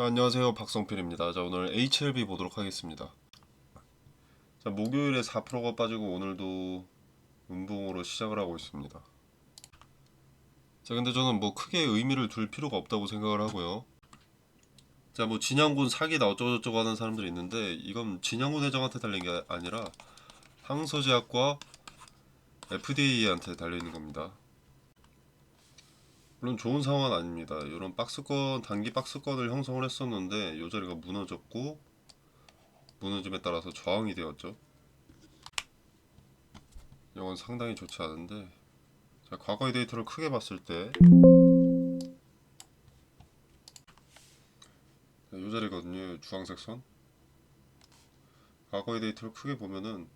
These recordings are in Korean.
자, 안녕하세요. 박성필입니다. 자, 오늘 HLB 보도록 하겠습니다. 자, 목요일에 4%가 빠지고 오늘도 음봉으로 시작을 하고 있습니다. 자, 근데 저는 뭐 크게 의미를 둘 필요가 없다고 생각을 하고요. 자, 뭐 진양군 사기다 어쩌고저쩌고 하는 사람들이 있는데 이건 진양군 회장한테 달린 게 아니라 항서제약과 FDA한테 달려 있는 겁니다. 물론 좋은 상황은 아닙니다. 이런 박스권 단기 박스권을 형성을 했었는데 이 자리가 무너졌고 무너짐에 따라서 저항이 되었죠. 이건 상당히 좋지 않은데 자, 과거의 데이터를 크게 봤을 때 이 자리거든요. 주황색 선. 과거의 데이터를 크게 보면은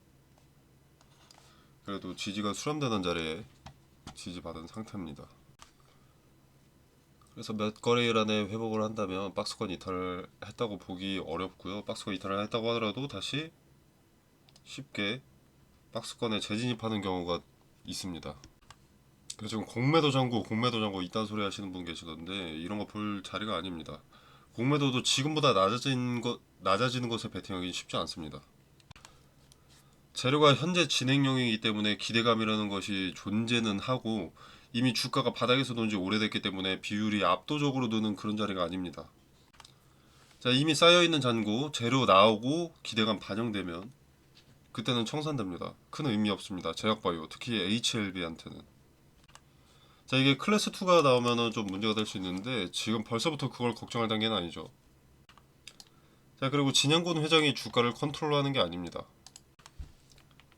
그래도 지지가 수렴되는 자리에 지지받은 상태입니다. 그래서 몇 거래일 안에 회복을 한다면 박스권 이탈을 했다고 보기 어렵고요. 박스권 이탈을 했다고 하더라도 다시 쉽게 박스권에 재진입하는 경우가 있습니다. 그래서 지금 공매도 잔고, 공매도 잔고 이딴 소리 하시는 분 계시던데 이런 거 볼 자리가 아닙니다. 공매도도 지금보다 낮아진 것, 낮아지는 것에 베팅하기 쉽지 않습니다. 재료가 현재 진행형이기 때문에 기대감이라는 것이 존재는 하고 이미 주가가 바닥에서 논 지 오래됐기 때문에 비율이 압도적으로 드는 그런 자리가 아닙니다. 자, 이미 쌓여있는 잔고, 재료 나오고 기대감 반영되면 그때는 청산됩니다. 큰 의미 없습니다. 제약바이오, 특히 HLB한테는. 자, 이게 클래스 2가 나오면은 좀 문제가 될 수 있는데 지금 벌써부터 그걸 걱정할 단계는 아니죠. 자, 그리고 진양군 회장이 주가를 컨트롤하는 게 아닙니다.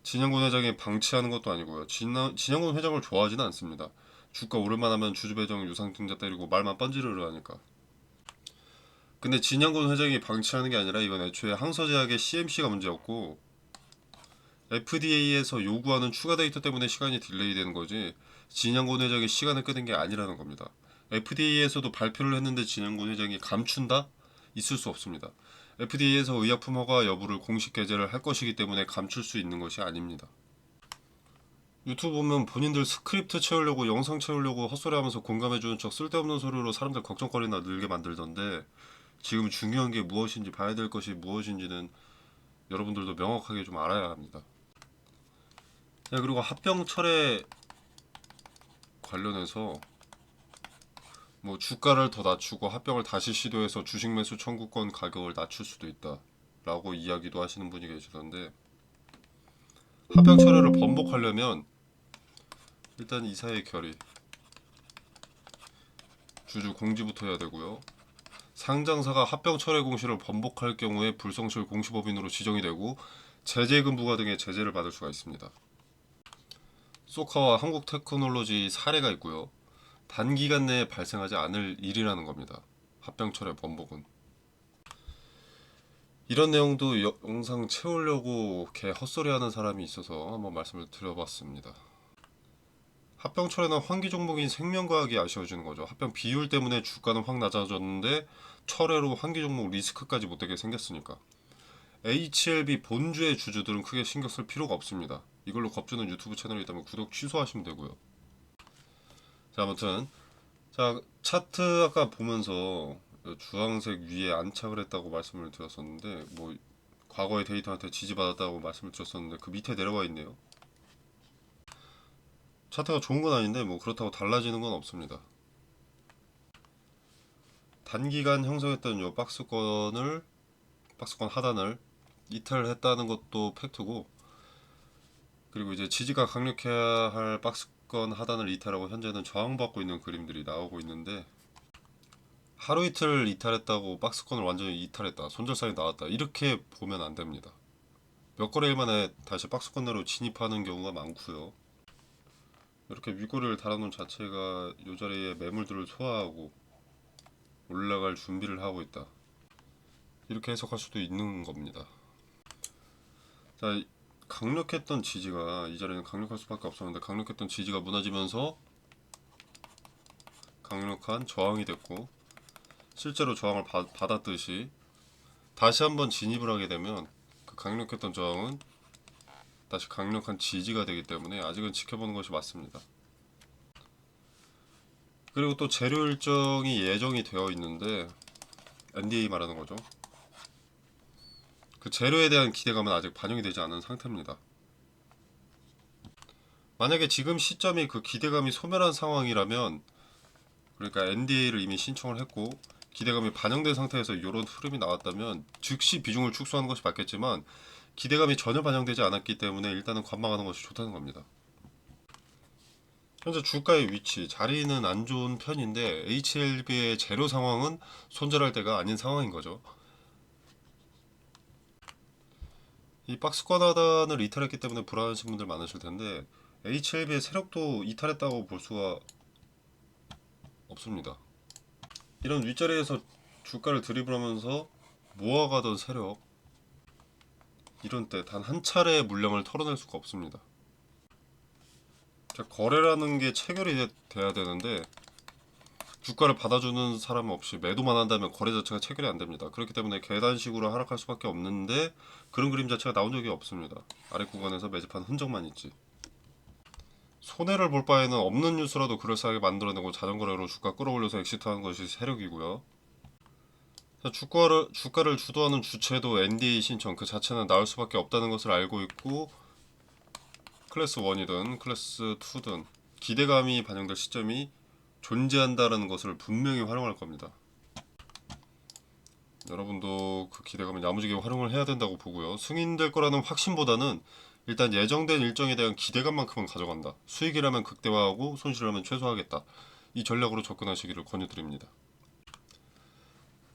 진양군 회장이 방치하는 것도 아니고요. 진양군 회장을 좋아하지는 않습니다. 주가 오를만 하면 주주배정 유상증자 때리고 말만 뻔지르르 하니까. 근데 진양군 회장이 방치하는 게 아니라 이건 애초에 항서제약의 CMC가 문제였고 FDA에서 요구하는 추가 데이터 때문에 시간이 딜레이 되는 거지 진양군 회장이 시간을 끄는 게 아니라는 겁니다. FDA에서도 발표를 했는데 진양군 회장이 감춘다? 있을 수 없습니다. FDA에서 의약품 허가 여부를 공식 게재를 할 것이기 때문에 감출 수 있는 것이 아닙니다. 유튜브 보면 본인들 스크립트 채우려고 영상 채우려고 헛소리하면서 공감해주는 척 쓸데없는 소리로 사람들 걱정거리나 늘게 만들던데 지금 중요한 게 무엇인지 봐야 될 것이 무엇인지는 여러분들도 명확하게 좀 알아야 합니다. 네, 그리고 합병철에 관련해서 뭐 주가를 더 낮추고 합병을 다시 시도해서 주식 매수 청구권 가격을 낮출 수도 있다라고 이야기도 하시는 분이 계시던데 합병 철회를 번복하려면 일단 이사의 결의 주주 공지부터 해야 되고요. 상장사가 합병 철회 공시를 번복할 경우에 불성실 공시법인으로 지정이 되고 제재금 부과 등의 제재를 받을 수가 있습니다. 소카와 한국 테크놀로지 사례가 있고요. 단기간 내에 발생하지 않을 일이라는 겁니다. 합병 철회 번복은. 이런 내용도 여- 영상 채우려고 개 헛소리하는 사람이 있어서 한번 말씀을 드려봤습니다. 합병 철회는 환기 종목인 생명과학이 아쉬워지는 거죠. 합병 비율 때문에 주가는 확 낮아졌는데 철회로 환기 종목 리스크까지 못되게 생겼으니까. HLB 본주의 주주들은 크게 신경 쓸 필요가 없습니다. 이걸로 겁주는 유튜브 채널이 있다면 구독 취소하시면 되고요. 자, 아무튼 자 차트 아까 보면서 주황색 위에 안착을 했다고 말씀을 드렸었는데 뭐 과거의 데이터한테 지지받았다고 말씀을 드렸었는데 그 밑에 내려와 있네요. 차트가 좋은 건 아닌데 뭐 그렇다고 달라지는 건 없습니다. 단기간 형성했던 요 박스권을 박스권 하단을 이탈했다는 것도 팩트고 그리고 이제 지지가 강력해야 할 박스권 하단을 이탈하고 현재는 저항받고 있는 그림들이 나오고 있는데 하루 이틀 이탈했다고 박스권을 완전히 이탈했다 손절사이 나왔다 이렇게 보면 안 됩니다 몇 거래일 만에 다시 박스권 내로 진입하는 경우가 많고요 이렇게 윗꼬리를 달아놓은 자체가 이 자리에 매물들을 소화하고 올라갈 준비를 하고 있다. 이렇게 해석할 수도 있는 겁니다. 자 강력했던 지지가 이 자리는 강력할 수밖에 없었는데 강력했던 지지가 무너지면서 강력한 저항이 됐고 실제로 저항을 받, 받았듯이 다시 한번 진입을 하게 되면 그 강력했던 저항은 다시 강력한 지지가 되기 때문에 아직은 지켜보는 것이 맞습니다. 그리고 또 재료 일정이 예정이 되어 있는데 NDA 말하는 거죠. 그 재료에 대한 기대감은 아직 반영이 되지 않은 상태입니다. 만약에 지금 시점이 그 기대감이 소멸한 상황이라면 그러니까 NDA를 이미 신청을 했고 기대감이 반영된 상태에서 이런 흐름이 나왔다면 즉시 비중을 축소하는 것이 맞겠지만 기대감이 전혀 반영되지 않았기 때문에 일단은 관망하는 것이 좋다는 겁니다. 현재 주가의 위치, 자리는 안 좋은 편인데 HLB의 재료 상황은 손절할 때가 아닌 상황인 거죠. 이 박스권 하단을 이탈했기 때문에 불안하신 분들 많으실 텐데 HLB의 세력도 이탈했다고 볼 수가 없습니다. 이런 윗자리에서 주가를 드리블하면서 모아가던 세력 이런 때 단 한 차례의 물량을 털어낼 수가 없습니다. 자, 거래라는 게 체결이 돼- 돼야 되는데 주가를 받아주는 사람 없이 매도만 한다면 거래 자체가 체결이 안 됩니다. 그렇기 때문에 계단식으로 하락할 수밖에 없는데 그런 그림 자체가 나온 적이 없습니다. 아래 구간에서 매집한 흔적만 있지. 손해를 볼 바에는 없는 뉴스라도 그럴싸하게 만들어내고 자전거래로 주가 끌어올려서 엑시트하는 것이 세력이고요. 자, 주가를 주가를 주도하는 주체도 NDA 신청 그 자체는 나올 수밖에 없다는 것을 알고 있고 클래스 1이든 클래스 2든 기대감이 반영될 시점이 존재한다라는 것을 분명히 활용할 겁니다. 여러분도 그 기대감을 야무지게 활용을 해야 된다고 보고요. 승인될 거라는 확신보다는 일단 예정된 일정에 대한 기대감만큼은 가져간다. 수익이라면 극대화하고 손실이라면 최소화하겠다. 이 전략으로 접근하시기를 권유드립니다.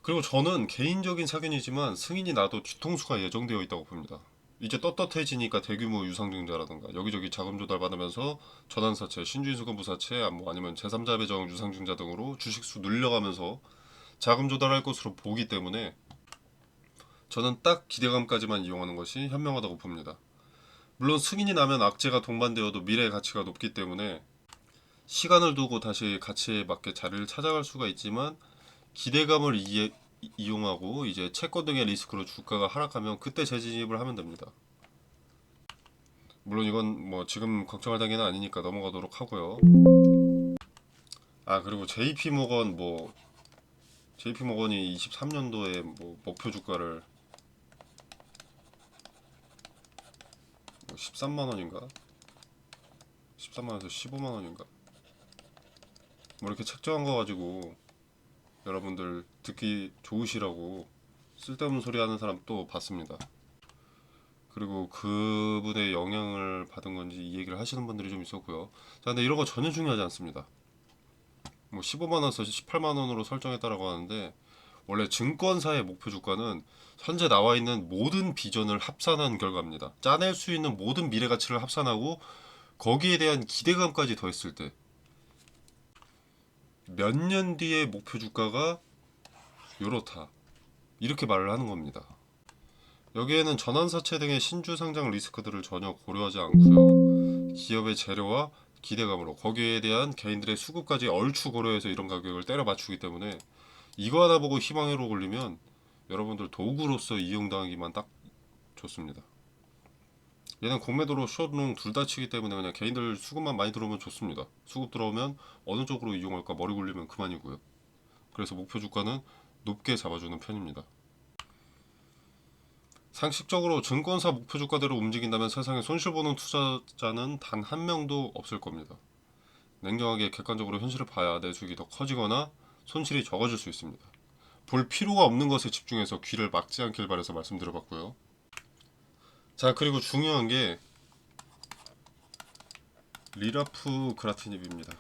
그리고 저는 개인적인 사견이지만 승인이 나도 뒤통수가 예정되어 있다고 봅니다. 이제 떳떳해지니까 대규모 유상증자라든가 여기저기 자금 조달 받으면서 전환사채, 신주인수금부사채, 뭐 아니면 제3자 배정 유상증자 등으로 주식수 늘려가면서 자금 조달할 것으로 보기 때문에 저는 딱 기대감까지만 이용하는 것이 현명하다고 봅니다. 물론 승인이 나면 악재가 동반되어도 미래의 가치가 높기 때문에 시간을 두고 다시 가치에 맞게 자리를 찾아갈 수가 있지만 기대감을 이- 이용하고 이제 채권 등의 리스크로 주가가 하락하면 그때 재진입을 하면 됩니다. 물론 이건 뭐 지금 걱정할 단계는 아니니까 넘어가도록 하고요. 아 그리고 JP 모건 뭐 JP 모건이 23년도에 뭐 목표 주가를 뭐 13만 원인가? 13만 원에서 15만 원인가? 뭐 이렇게 책정한 거 가지고 여러분들 듣기 좋으시라고 쓸데없는 소리 하는 사람 또 봤습니다. 그리고 그분의 영향을 받은 건지 이 얘기를 하시는 분들이 좀 있었고요. 자, 근데 이런 거 전혀 중요하지 않습니다. 뭐 15만 원에서 18만 원으로 설정했다라고 하는데 원래 증권사의 목표 주가는 현재 나와 있는 모든 비전을 합산한 결과입니다. 짜낼 수 있는 모든 미래 가치를 합산하고 거기에 대한 기대감까지 더했을 때 몇 년 뒤의 목표 주가가 요렇다. 이렇게 말을 하는 겁니다. 여기에는 전환사채 등의 신주 상장 리스크들을 전혀 고려하지 않고요. 기업의 재료와 기대감으로 거기에 대한 개인들의 수급까지 얼추 고려해서 이런 가격을 때려 맞추기 때문에 이거 하나 보고 희망회로 올리면 여러분들 도구로서 이용당하기만 딱 좋습니다. 얘는 공매도로 숏롱 둘 다 치기 때문에 그냥 개인들 수급만 많이 들어오면 좋습니다. 수급 들어오면 어느 쪽으로 이용할까 머리 굴리면 그만이고요. 그래서 목표 주가는 높게 잡아주는 편입니다. 상식적으로 증권사 목표 주가대로 움직인다면 세상에 손실 보는 투자자는 단 한 명도 없을 겁니다. 냉정하게 객관적으로 현실을 봐야 내 수익이 더 커지거나 손실이 적어질 수 있습니다. 볼 필요가 없는 것에 집중해서 귀를 막지 않길 바라서 말씀드려봤고요. 자 그리고 중요한 게 리라프 그라티닙입니다.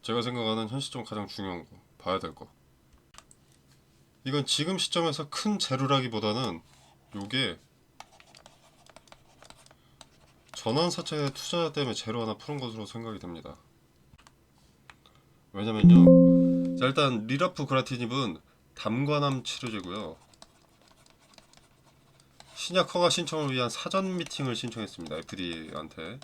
제가 생각하는 현 시점 가장 중요한 거 봐야 될 거. 이건 지금 시점에서 큰 재료라기보다는 요게 전환사채 투자자 때문에 재료 하나 푸는 것으로 생각이 됩니다. 왜냐면요. 자 일단 리라프 그라티닙은 담관암 치료제고요. 신약 허가 신청을 위한 사전 미팅을 신청했습니다. FDA한테.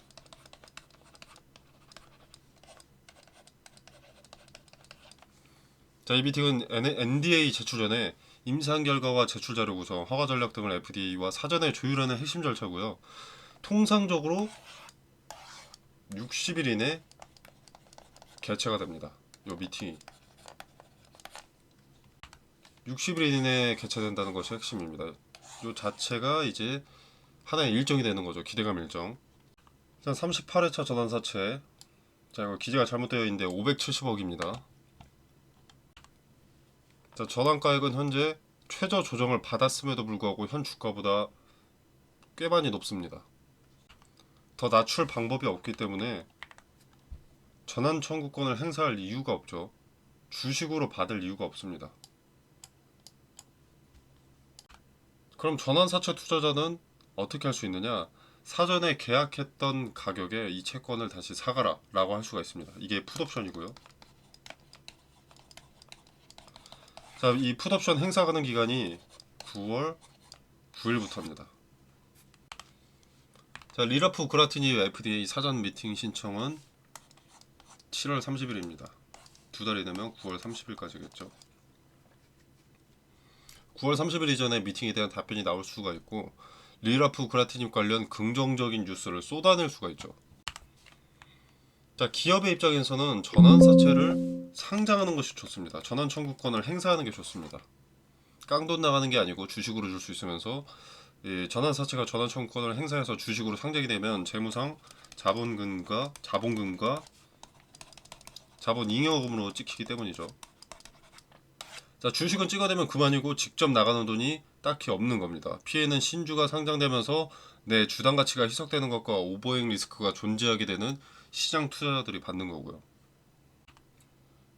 자, 이 미팅은 NDA 제출 전에 임상 결과와 제출 자료 구성, 허가 전략 등을 FDA와 사전에 조율하는 핵심 절차고요. 통상적으로 60일 이내 개최가 됩니다. 요 미팅이 60일 이내에 개최된다는 것이 핵심입니다. 요 자체가 이제 하나의 일정이 되는 거죠. 기대감 일정. 일단 38회차 전환사채. 자, 이거 기재가 잘못되어 있는데 570억입니다. 자, 전환가액은 현재 최저 조정을 받았음에도 불구하고 현 주가보다 꽤 많이 높습니다. 더 낮출 방법이 없기 때문에 전환 청구권을 행사할 이유가 없죠. 주식으로 받을 이유가 없습니다. 그럼 전환사채 투자자는 어떻게 할 수 있느냐? 사전에 계약했던 가격에 이 채권을 다시 사가라 라고 할 수가 있습니다. 이게 풋옵션이고요. 자, 이 풋옵션 행사 가능 기간이 9월 9일부터입니다. 자, 리라프 그라티니 FDA 사전 미팅 신청은 7월 30일입니다. 두 달이 되면 9월 30일까지겠죠. 9월 30일 이전에 미팅에 대한 답변이 나올 수가 있고 리라프 그라티닙 관련 긍정적인 뉴스를 쏟아낼 수가 있죠. 자, 기업의 입장에서는 전환사채를 상장하는 것이 좋습니다. 전환 청구권을 행사하는 게 좋습니다. 깡돈 나가는 게 아니고 주식으로 줄 수 있으면서 이 전환사채가 전환 청구권을 행사해서 주식으로 상장이 되면 재무상 자본금과 자본금과 자본 잉여금으로 찍히기 때문이죠. 자, 주식은 찍어내면 그만이고 직접 나가는 돈이 딱히 없는 겁니다. 피해는 신주가 상장되면서 내 주당 가치가 희석되는 것과 오버행 리스크가 존재하게 되는 시장 투자자들이 받는 거고요.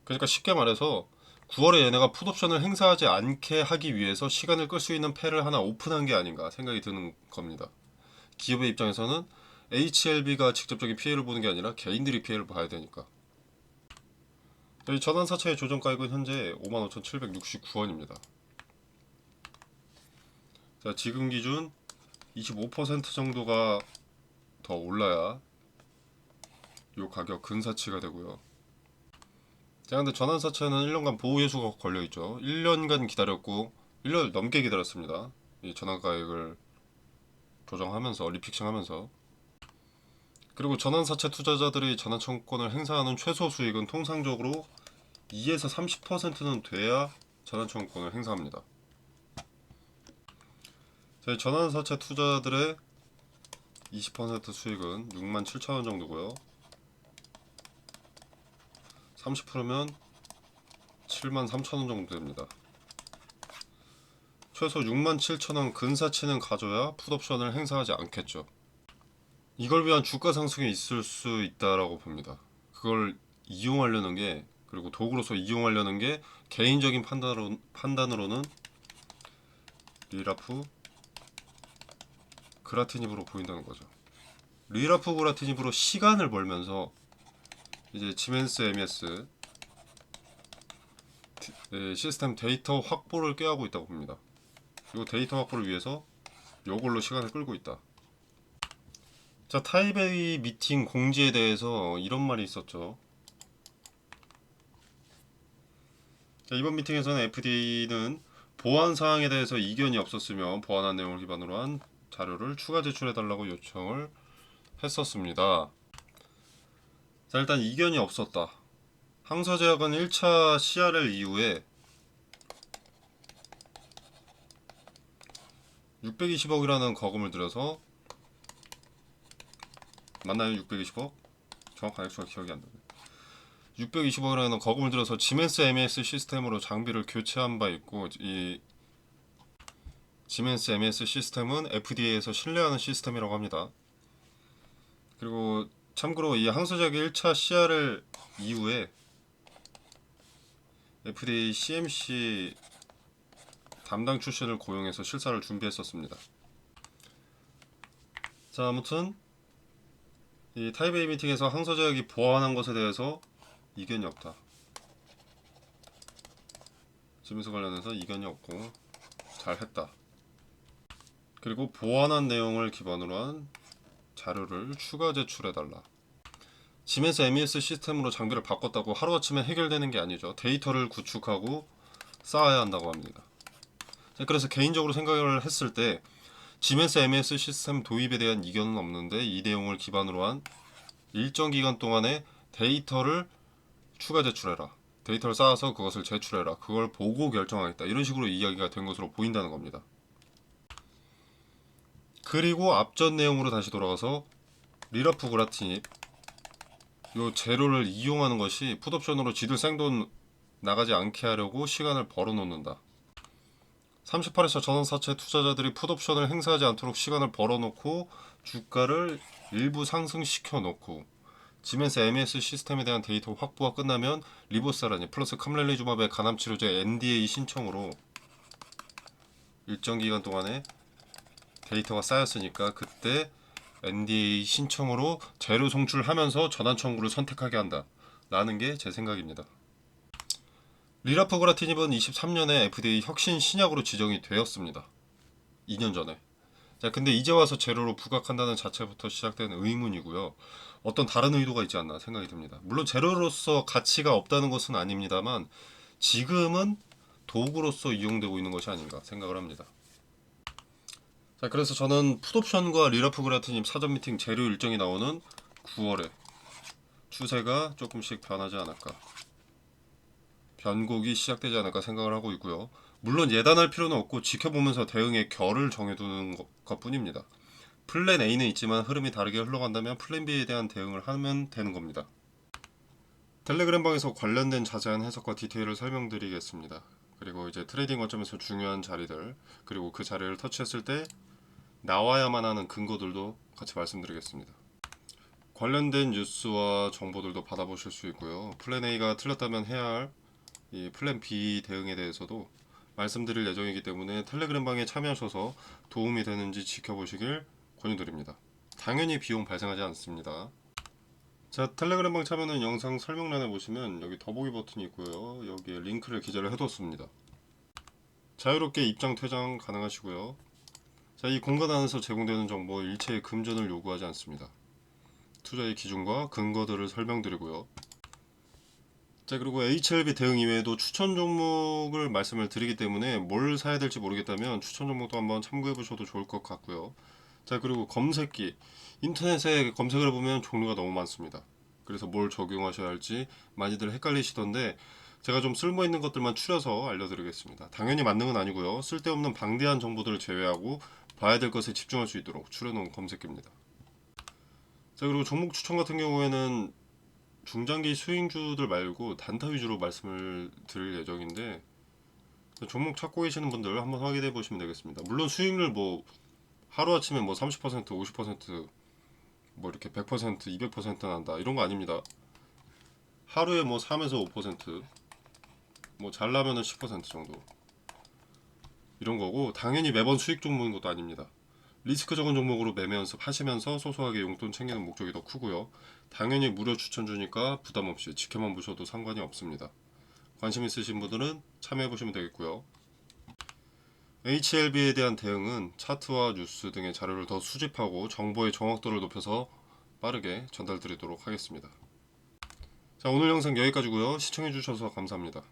그러니까 쉽게 말해서 9월에 얘네가 풋옵션을 행사하지 않게 하기 위해서 시간을 끌 수 있는 패를 하나 오픈한 게 아닌가 생각이 드는 겁니다. 기업의 입장에서는 HLB가 직접적인 피해를 보는 게 아니라 개인들이 피해를 봐야 되니까. 이 전환사채의 조정가액은 현재 55,769원입니다. 자, 지금 기준 25% 정도가 더 올라야 요 가격 근사치가 되고요. 자, 근데 전환사채는 1년간 보호예수가 걸려있죠. 1년간 기다렸고 1년 넘게 기다렸습니다. 이 전환가액을 조정하면서 리픽싱 하면서 그리고 전환사채 투자자들이 전환청구권을 행사하는 최소 수익은 통상적으로 2에서 30%는 돼야 전환청구권을 행사합니다. 전환사채 투자들의 20% 수익은 6만 7천 원 정도고요. 30%면 7만 3천 원 정도 됩니다. 최소 6만 7천 원 근사치는 가져야 풋옵션을 행사하지 않겠죠. 이걸 위한 주가 상승이 있을 수 있다라고 봅니다. 그걸 이용하려는 게 그리고 도구로서 이용하려는 게 개인적인 판단으로, 판단으로는 리라프 그라티닙으로 보인다는 거죠. 리라프 그라티닙으로 시간을 벌면서 이제 지멘스 MS 시스템 데이터 확보를 꾀하고 있다고 봅니다. 그리고 데이터 확보를 위해서 요걸로 시간을 끌고 있다. 자, 타이베이 미팅 공지에 대해서 이런 말이 있었죠. 자, 이번 미팅에서는 FDA는 보안 사항에 대해서 이견이 없었으며 보안한 내용을 기반으로 한 자료를 추가 제출해 달라고 요청을 했었습니다. 자, 일단 이견이 없었다. 항서제약은 1차 CRL 이후에 620억이라는 거금을 들여서 맞나요? 620억? 정확한 액수가 기억이 안 나네. 620억이라는 거금을 들여서 지멘스 MS 시스템으로 장비를 교체한 바 있고 이 지멘스 MS 시스템은 FDA에서 신뢰하는 시스템이라고 합니다. 그리고 참고로 이 항소작의 1차 CRL 이후에 FDA CMC 담당 출신을 고용해서 실사를 준비했었습니다. 자 아무튼 이 타이베이 미팅에서 항소제약이 보완한 것에 대해서 이견이 없다. 지면서 관련해서 이견이 없고 잘했다. 그리고 보완한 내용을 기반으로 한 자료를 추가 제출해달라. 지멘스 MES 시스템으로 장비를 바꿨다고 하루아침에 해결되는 게 아니죠. 데이터를 구축하고 쌓아야 한다고 합니다. 자, 그래서 개인적으로 생각을 했을 때 지멘스 MES 시스템 도입에 대한 이견은 없는데 이 내용을 기반으로 한 일정 기간 동안에 데이터를 추가 제출해라. 데이터를 쌓아서 그것을 제출해라. 그걸 보고 결정하겠다. 이런 식으로 이야기가 된 것으로 보인다는 겁니다. 그리고 앞전 내용으로 다시 돌아가서 리라프 그라티닙 요 재료를 이용하는 것이 풋옵션으로 지들 생돈 나가지 않게 하려고 시간을 벌어놓는다. 38회차 전환사채 투자자들이 풋옵션을 행사하지 않도록 시간을 벌어놓고 주가를 일부 상승시켜 놓고 지멘스 MES 시스템에 대한 데이터 확보가 끝나면 리보사라니 플러스 캄렐리주맙의 간암 치료제 NDA 신청으로 일정 기간 동안에 데이터가 쌓였으니까 그때 NDA 신청으로 재료 송출하면서 전환 청구를 선택하게 한다. 라는 게 제 생각입니다. 리라프그라티닙은 23년에 FDA 혁신 신약으로 지정이 되었습니다. 2년 전에. 자, 근데 이제 와서 재료로 부각한다는 자체부터 시작된 의문이고요. 어떤 다른 의도가 있지 않나 생각이 듭니다. 물론 재료로서 가치가 없다는 것은 아닙니다만 지금은 도구로서 이용되고 있는 것이 아닌가 생각을 합니다. 자, 그래서 저는 풋옵션과 리라프그라티닙 사전 미팅 재료 일정이 나오는 9월에 추세가 조금씩 변하지 않을까. 변곡이 시작되지 않을까 생각을 하고 있고요. 물론 예단할 필요는 없고 지켜보면서 대응의 결을 정해두는 것- 것뿐입니다. 플랜 A는 있지만 흐름이 다르게 흘러간다면 플랜 B에 대한 대응을 하면 되는 겁니다. 텔레그램 방에서 관련된 자세한 해석과 디테일을 설명드리겠습니다. 그리고 이제 트레이딩 관점에서 중요한 자리들 그리고 그 자리를 터치했을 때 나와야만 하는 근거들도 같이 말씀드리겠습니다. 관련된 뉴스와 정보들도 받아보실 수 있고요. 플랜 A가 틀렸다면 해야 할 이 플랜 B 대응에 대해서도 말씀드릴 예정이기 때문에 텔레그램 방에 참여하셔서 도움이 되는지 지켜보시길 권유드립니다. 당연히 비용 발생하지 않습니다. 자, 텔레그램 방 참여는 영상 설명란에 보시면 여기 더보기 버튼이 있고요. 여기에 링크를 기재를 해뒀습니다. 자유롭게 입장 퇴장 가능하시고요. 자, 이 공간 안에서 제공되는 정보 일체의 금전을 요구하지 않습니다. 투자의 기준과 근거들을 설명드리고요. 자 그리고 HLB 대응 이외에도 추천 종목을 말씀을 드리기 때문에 뭘 사야 될지 모르겠다면 추천 종목도 한번 참고해 보셔도 좋을 것 같고요. 자 그리고 검색기 인터넷에 검색을 해보면 종류가 너무 많습니다. 그래서 뭘 적용하셔야 할지 많이들 헷갈리시던데 제가 좀 쓸모 있는 것들만 추려서 알려드리겠습니다. 당연히 맞는 건 아니고요. 쓸데없는 방대한 정보들을 제외하고 봐야 될 것에 집중할 수 있도록 추려놓은 검색기입니다. 자 그리고 종목 추천 같은 경우에는 중장기 수익주들 말고 단타 위주로 말씀을 드릴 예정인데 종목 찾고 계시는 분들 한번 확인해 보시면 되겠습니다. 물론 수익률 뭐 하루 아침에 뭐 30%, 50%뭐 이렇게 100%, 200% 난다 이런 거 아닙니다. 하루에 뭐 3에서 5%뭐 잘나면은 10% 정도 이런 거고 당연히 매번 수익 종목인 것도 아닙니다. 리스크 적은 종목으로 매매 연습하시면서 소소하게 용돈 챙기는 목적이 더 크고요. 당연히 무료 추천 주니까 부담 없이 지켜만 보셔도 상관이 없습니다. 관심 있으신 분들은 참여해 보시면 되겠고요. HLB에 대한 대응은 차트와 뉴스 등의 자료를 더 수집하고 정보의 정확도를 높여서 빠르게 전달드리도록 하겠습니다. 자, 오늘 영상 여기까지고요. 시청해 주셔서 감사합니다.